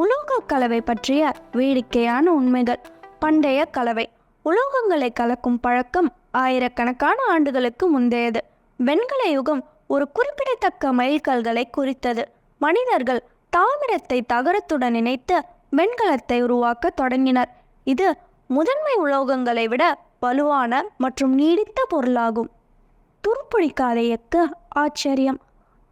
உலோக கலவை பற்றிய வேடிக்கையான உண்மைகள். பண்டைய கலவை. உலோகங்களை கலக்கும் பழக்கம் ஆயிரக்கணக்கான ஆண்டுகளுக்கு முந்தையது. வெண்கல யுகம் ஒரு குறிப்பிடத்தக்க மைல்கல்களை குறித்தது. மனிதர்கள் தாமிரத்தை தகரத்துடன் இணைத்து வெண்கலத்தை உருவாக்க தொடங்கினர். இது முதன்மை உலோகங்களை விட வலுவான மற்றும் நீடித்த பொருளாகும். துருப்பிடிக்காத எக்கு ஆச்சரியம்.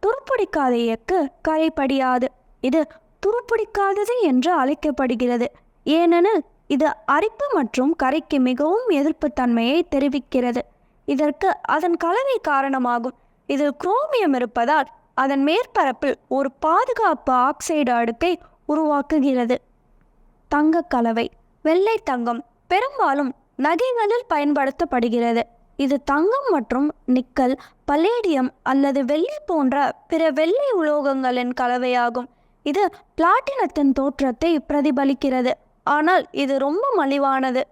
துருப்பிடிக்காத எக்கு கரைப்படியாது இது துருப்பிடிக்காதது என்று அழைக்கப்படுகிறது. ஏனெனில் இது அரிப்பு மற்றும் கரைக்கு மிகவும் எதிர்ப்புத்தன்மையை தெரிவிக்கிறது. இதற்கு அதன் கலவை காரணமாகும். இதில் குரோமியம் இருப்பதால் அதன் மேற்பரப்பில் ஒரு பாதுகாப்பு ஆக்சைடு அடுக்கை உருவாக்குகிறது. தங்க கலவை வெள்ளை தங்கம் பெரும்பாலும் நகைகளில் பயன்படுத்தப்படுகிறது. இது தங்கம் மற்றும் நிக்கல் பலேடியம் அல்லது வெள்ளி போன்ற பிற வெள்ளை உலோகங்களின் கலவையாகும். இது பிளாட்டினத்தின் தோற்றத்தை பிரதிபலிக்கிறது. ஆனால் இது ரொம்ப மலிவானது.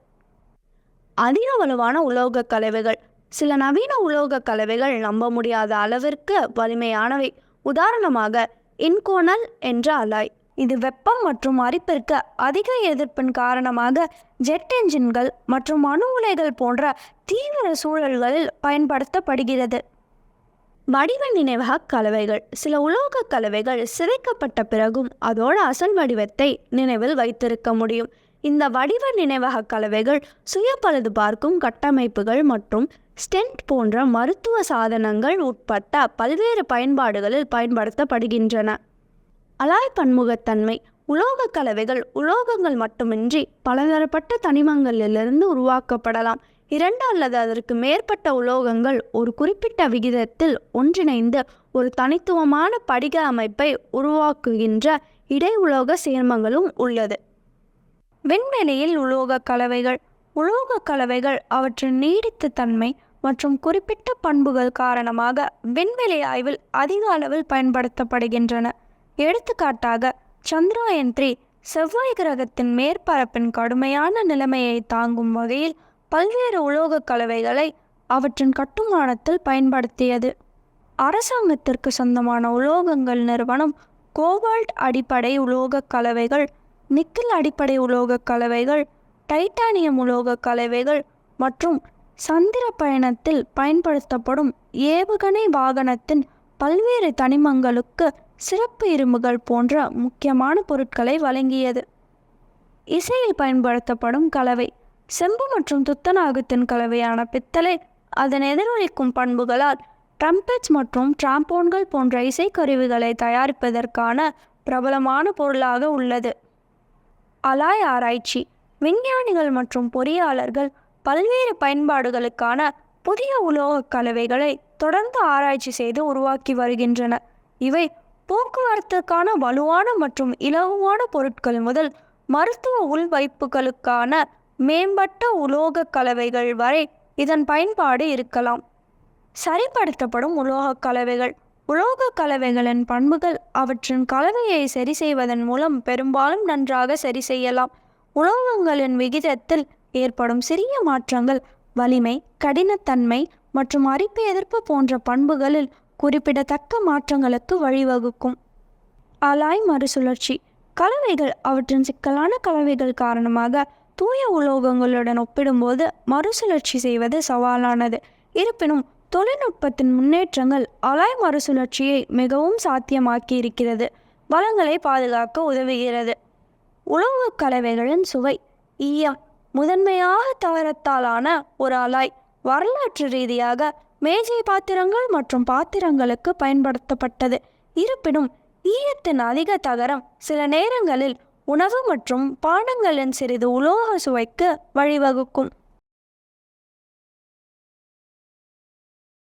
அதிக வலுவான உலோக கலவைகள். சில நவீன உலோக கலவைகள் நம்ப முடியாத அளவிற்கு வலிமையானவை. உதாரணமாக இன்கோனல் என்ற அலாய். இது வெப்பம் மற்றும் அரிப்பிற்கு அதிக எதிர்ப்பின் காரணமாக ஜெட் என்ஜின்கள் மற்றும் அணு உலைகள் போன்ற தீவிர சூழல்களில் பயன்படுத்தப்படுகிறது. வடிவ நினைவக கலவைகள். சில உலோக கலவைகள் சிதைக்கப்பட்ட பிறகும் அதோட அசல் வடிவத்தை நினைவில் வைத்திருக்க முடியும். இந்த வடிவ நினைவக கலவைகள் சுய பழுது பார்க்கும் கட்டமைப்புகள் மற்றும் ஸ்டென்ட் போன்ற மருத்துவ சாதனங்கள் உட்பட்ட பல்வேறு பயன்பாடுகளில் பயன்படுத்தப்படுகின்றன. அலாய் பன்முகத்தன்மை. உலோக கலவைகள் உலோகங்கள் மட்டுமின்றி பலதரப்பட்ட தனிமங்களிலிருந்து உருவாக்கப்படலாம். இரண்டு அல்லது அதற்கு மேற்பட்ட உலோகங்கள் ஒரு குறிப்பிட்ட விகிதத்தில் ஒன்றிணைந்து ஒரு தனித்துவமான படிக அமைப்பை உருவாக்குகின்ற இடை உலோக சேர்மங்களும் உள்ளது. விண்வெளியில் உலோக கலவைகள் உலோக கலவைகள் அவற்றின் நீடித்த தன்மை மற்றும் குறிப்பிட்ட பண்புகள் காரணமாக விண்வெளி ஆய்வில் அதிக அளவில் பயன்படுத்தப்படுகின்றன. எடுத்துக்காட்டாக சந்திராயன் த்ரீ செவ்வாய் கிரகத்தின் மேற்பரப்பின் கடுமையான நிலைமையை தாங்கும் வகையில் பல்வேறு உலோகக் கலவைகளை அவற்றின் கட்டுமானத்தில் பயன்படுத்தியது. அரசாங்கத்திற்கு சொந்தமான உலோகங்கள் நிறுவனம் கோபால்ட் அடிப்படை உலோகக் கலவைகள் நிக்கல் அடிப்படை உலோகக் கலவைகள் டைட்டானியம் உலோகக் கலவைகள் மற்றும் சந்திர பயணத்தில் பயன்படுத்தப்படும் ஏவுகணை வாகனத்தின் பல்வேறு தனிமங்களுக்கு சிறப்பு இரும்புகள் போன்ற முக்கியமான பொருட்களை வழங்கியது. இசையில் பயன்படுத்தப்படும் கலவை செம்பு மற்றும் துத்தநாகத்தின் கலவையான பித்தளை அதன் எதிரொலிக்கும் பண்புகளால் ட்ரம்பெட்ஸ் மற்றும் டிராம்போன்கள் போன்ற இசைக்கருவிகளை தயாரிப்பதற்கான பிரபலமான பொருளாக உள்ளது. அலாய் ஆராய்ச்சி விஞ்ஞானிகள் மற்றும் பொறியாளர்கள் பல்வேறு பயன்பாடுகளுக்கான புதிய உலோகக் கலவைகளை தொடர்ந்து ஆராய்ச்சி செய்து உருவாக்கி வருகின்றன. இவை போக்குவரத்துக்கான வலுவான மற்றும் இலகுவான பொருட்கள் முதல் மருத்துவ உள்வைப்புகளுக்கான மேம்பட்ட உலோக கலவைகள் வரை இதன் பயன்பாடு இருக்கலாம். சரிப்படுத்தப்படும் உலோக கலவைகள். உலோக கலவைகளின் பண்புகள் அவற்றின் கலவையை சரி செய்வதன் மூலம் பெரும்பாலும் நன்றாக சரி செய்யலாம். உலோகங்களின் விகிதத்தில் ஏற்படும் சிறிய மாற்றங்கள் வலிமை கடினத்தன்மை மற்றும் அரிப்பு எதிர்ப்பு போன்ற பண்புகளில் குறிப்பிடத்தக்க மாற்றங்களுக்கு வழிவகுக்கும். அலாய் மறுசுழற்சி. கலவைகள் அவற்றின் சிக்கலான கலவைகள் காரணமாக தூய உலோகங்களுடன் ஒப்பிடும்போது மறுசுழற்சி செய்வது சவாலானது. இருப்பினும் தொழில்நுட்பத்தின் முன்னேற்றங்கள் அலாய் மறுசுழற்சியை மிகவும் சாத்தியமாக்கி இருக்கிறது வளங்களை பாதுகாக்க உதவுகிறது. உலோகக் கலவைகளின் சுவை ஈயம் முதன்மையாக தவறத்தாலான ஒரு அலாய் வரலாற்று ரீதியாக மேஜை பாத்திரங்கள் மற்றும் பாத்திரங்களுக்கு பயன்படுத்தப்பட்டது. இருப்பினும் ஈயத்தின் அதிக தகரம் சில நேரங்களில் உணவு மற்றும் பானங்களின் சிறிது உலோக சுவைக்கு வழிவகுக்கும்.